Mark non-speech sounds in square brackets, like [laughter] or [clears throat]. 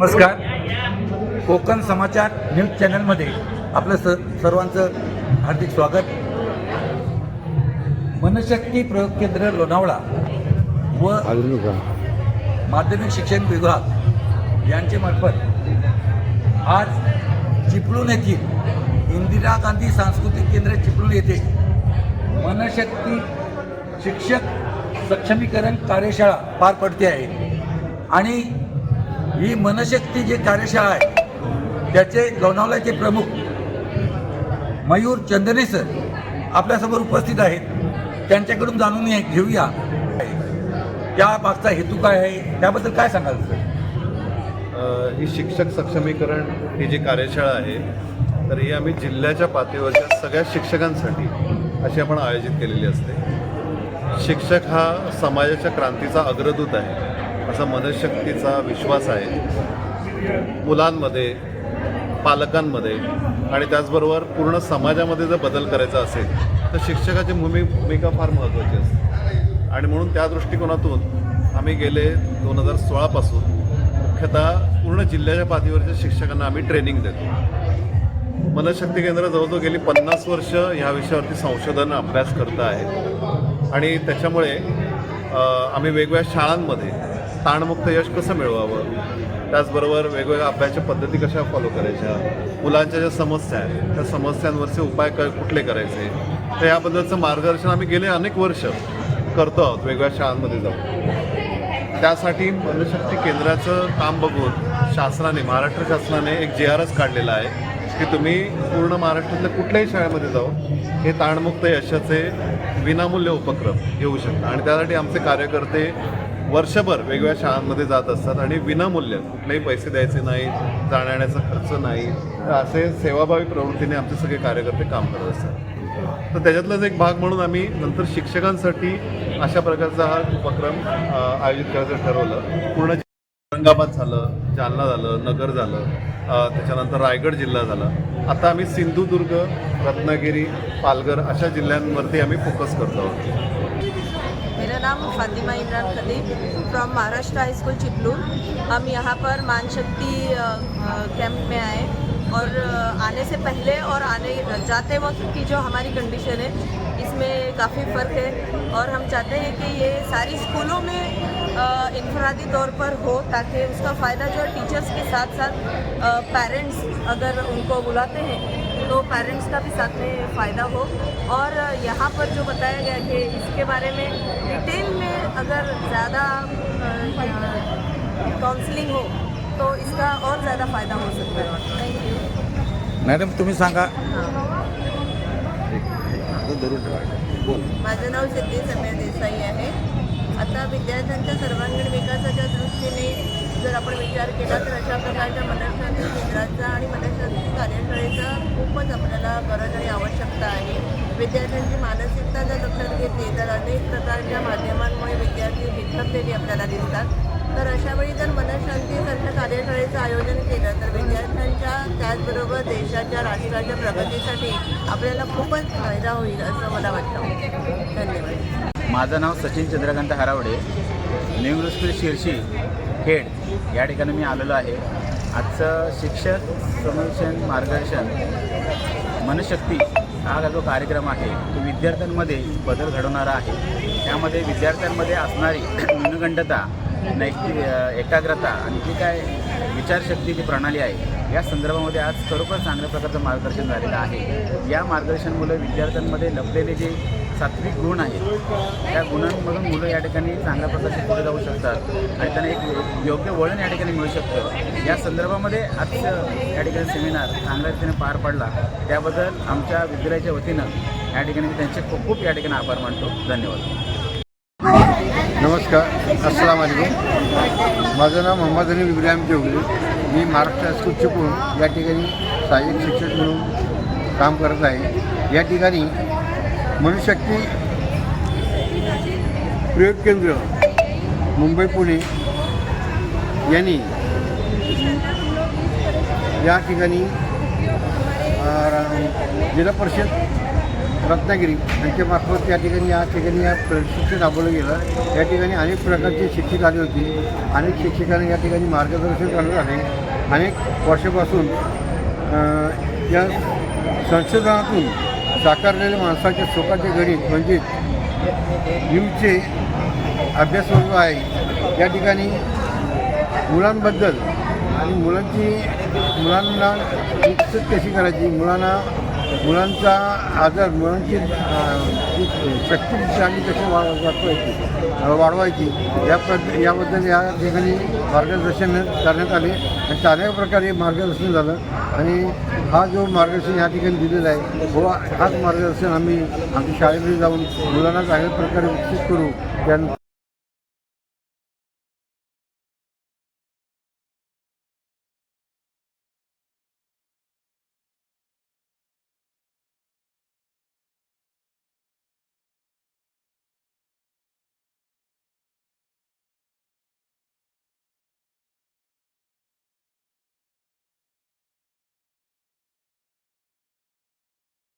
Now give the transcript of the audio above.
नमस्कार. कोकण समाचार न्यूज चॅनलमध्ये आपलं स सर्वांचं हार्दिक स्वागत. मनशक्ती प्रयोग केंद्र लोणावळा व माध्यमिक शिक्षण विभाग यांचे मार्फत आज चिपळूण येथील इंदिरा गांधी सांस्कृतिक केंद्र चिपळूण येथे मनशक्ती शिक्षक सक्षमीकरण कार्यशाळा पार पडते आहे. आणि ही मनशक्ती जी कार्यशाळा आहे त्याचे लोणावळ्याचे प्रमुख मयूर चंदने सर आपल्यासमोर उपस्थित आहेत. त्यांच्याकडून जाणून घेऊया. त्या मागचा हेतू काय आहे? त्याबद्दल काय सांगाल सर? ही शिक्षक सक्षमीकरण ही जी कार्यशाळा आहे तर ही आम्ही जिल्ह्याच्या पातळीवरच्या सगळ्या शिक्षकांसाठी अशी आपण आयोजित केलेली असते. शिक्षक हा समाजाच्या क्रांतीचा अग्रदूत आहे. असा मनशक्तीचा विश्वास आहे. मुलांमध्ये पालकांमध्ये आणि त्याचबरोबर पूर्ण समाजामध्ये जर बदल करायचा असेल तर शिक्षकाची भूमी भूमिका फार महत्त्वाची असते. आणि म्हणून त्या दृष्टिकोनातून आम्ही गेले दोन हजार सोळापासून मुख्यतः पूर्ण जिल्ह्याच्या पातळीवरच्या शिक्षकांना आम्ही ट्रेनिंग देतो. मनशक्ती केंद्र जवळजवळ गेली पन्नास वर्ष ह्या विषयावरती संशोधन अभ्यास करत आहे आणि त्याच्यामुळे आम्ही वेगवेगळ्या शाळांमध्ये ताणमुक्त यश कसं मिळवावं? त्याचबरोबर वेगवेगळ्या अभ्यासाच्या पद्धती कशा फॉलो करायच्या? मुलांच्या ज्या समस्या आहेत त्या समस्यांवरचे उपाय क कुठले करायचे? तर याबद्दलचं मार्गदर्शन आम्ही गेले अनेक वर्ष करतो आहोत वेगवेगळ्या शाळांमध्ये जाऊन. त्यासाठी मनशक्ती केंद्राचं काम बघून शासनाने महाराष्ट्र शासनाने एक जे आर एस काढलेला आहे की तुम्ही पूर्ण महाराष्ट्रातल्या कुठल्याही शाळेमध्ये जाऊन हे ताणमुक्त यशाचे विनामूल्य उपक्रम घेऊ शकता. आणि त्यासाठी आमचे कार्यकर्ते वर्षभर वेगवेगळ्या शाळांमध्ये जात असतात आणि विनामूल्य कुठलेही पैसे द्यायचे नाही जाण्याचा खर्च नाही. तर असे सेवाभावी प्रवृत्तीने आमचे सगळे कार्यकर्ते काम करत असतात. तर त्याच्यातलाच एक भाग म्हणून आम्ही नंतर शिक्षकांसाठी अशा प्रकारचा हा उपक्रम आयोजित करायचं ठरवलं. पूर्ण औरंगाबाद झालं जालना झालं नगर झालं त्याच्यानंतर रायगड जिल्हा झाला. आता आम्ही सिंधुदुर्ग रत्नागिरी पालघर अशा जिल्ह्यांवरती आम्ही फोकस करतो आहोत. मेरा नाम Fatima Imran Khatib from Maharashtra high school Chiplun हम यहाँ पर मान शक्ति कैंप में आए और आने से पहले और आने जाते वक्त की जो हमारी कंडीशन है, इसमें काफ़ी फ़र्क है। और हम चाहते हैं कि ये सारी स्कूलों में इनफरादी तौर पर हो ताकि उसका फ़ायदा जो है टीचर्स के साथ साथ पेरेंट्स अगर उनको बुलाते हैं तो पेरेंट्स का भी साथ में फ़ायदा हो। और यहाँ पर जो बताया गया कि इसके बारे में डिटेल में अगर ज़्यादा काउंसलिंग हो तो इसका और ज़्यादा फ़ायदा हो सकता है। थैंक यू मॅडम तुम्ही सांगा। माझं नाव सिद्धी सम्या देसाई आहे. आता विद्यार्थ्यांच्या सर्वांगीण विकासाच्या दृष्टीने जर आपण विचार केला तर अशा प्रकारच्या मनशांती केंद्राचा आणि मनशांती कार्यशाळेचा आपल्याला गरज आणि आवश्यकता आहे. विद्यार्थ्यांची मानसिकता जर लक्षात घेतली तर अनेक प्रकारच्या माध्यमांमुळे विद्यार्थी बिथरलेले आपल्याला दिसतात. तर अशावेळी जर मनशांतीसारख्या कार्यशाळेचं आयोजन केलं तर विद्यार्थ्यांच्या त्याचबरोबर देशाच्या राष्ट्राच्या प्रगतीसाठी आपल्याला खूपच फायदा होईल असं मला वाटतं. धन्यवाद. माझं नाव Sachin Chandrakant Harawade. New English school Shirshi Khed या ठिकाणी मी आलेलो आहे. आजचं शिक्षक संरक्षण मार्गदर्शन मनशक्ती हा जो कार्यक्रम आहे तो विद्यार्थ्यांमध्ये बदल घडवणारा आहे. त्यामध्ये विद्यार्थ्यांमध्ये असणारी [clears throat] न्यूनगंडता नैतिक एकाग्रता आणि जी काय विचारशक्ती जी प्रणाली आहे या संदर्भामध्ये आज खरोखर चांगल्या प्रकारचं मार्गदर्शन झालेलं आहे. या मार्गदर्शनमुळे विद्यार्थ्यांमध्ये लपलेले जे सात्विक गुण आहेत त्या गुणांमधून मुलं या ठिकाणी चांगल्या प्रकारचे पुढे जाऊ शकतात आणि त्यांना एक योग्य वळण या ठिकाणी मिळू शकतं. या संदर्भामध्ये आजचं या ठिकाणी सेमिनार चांगल्या रीतीने पार पडला. त्याबद्दल आमच्या विद्यालयाच्या वतीनं या ठिकाणी मी त्यांचे खूप खूप या ठिकाणी आभार मानतो. धन्यवाद. नमस्कार. अस्सलाम वालेकुम. माझं नाव मोहम्मद अली इब्राहिम चौधरी. मी महाराष्ट्र हायस्कूल चिपळूण या ठिकाणी सहाय्यक शिक्षक म्हणून काम करत आहे. या ठिकाणी मनुशक्ती प्रयोग केंद्र मुंबई पुणे यांनी या ठिकाणी जिल्हा परिषद रत्नागिरी यांच्यामार्फत या ठिकाणी या ठिकाणी या प्रशिक्षण राबवलं गेलं. या ठिकाणी अनेक प्रकारचे शिक्षक आले होते. अनेक शिक्षकांना या ठिकाणी मार्गदर्शन करण्यात आले अनेक वर्षापासून या संशोधनातून साकारलेले माणसाच्या शोकाचे गणित म्हणजे न्यूजचे अभ्यासवर्ग आहे. या ठिकाणी मुलांबद्दल आणि मुलांची मुलांना विकसित कशी करायची? मुलांना मुलांचा आदर मुलांची शक्ती चांगली कशी वाढवायची? वाढवायची? या पद याबद्दल या ठिकाणी मार्गदर्शन करण्यात आले आणि चांगल्या प्रकारे मार्गदर्शन झालं आणि हा जो मार्गदर्शन या ठिकाणी दिलेला आहे हो हाच मार्गदर्शन आम्ही आमच्या शाळेमध्ये जाऊन मुलांना चांगल्या प्रकारे विकसित करू. त्या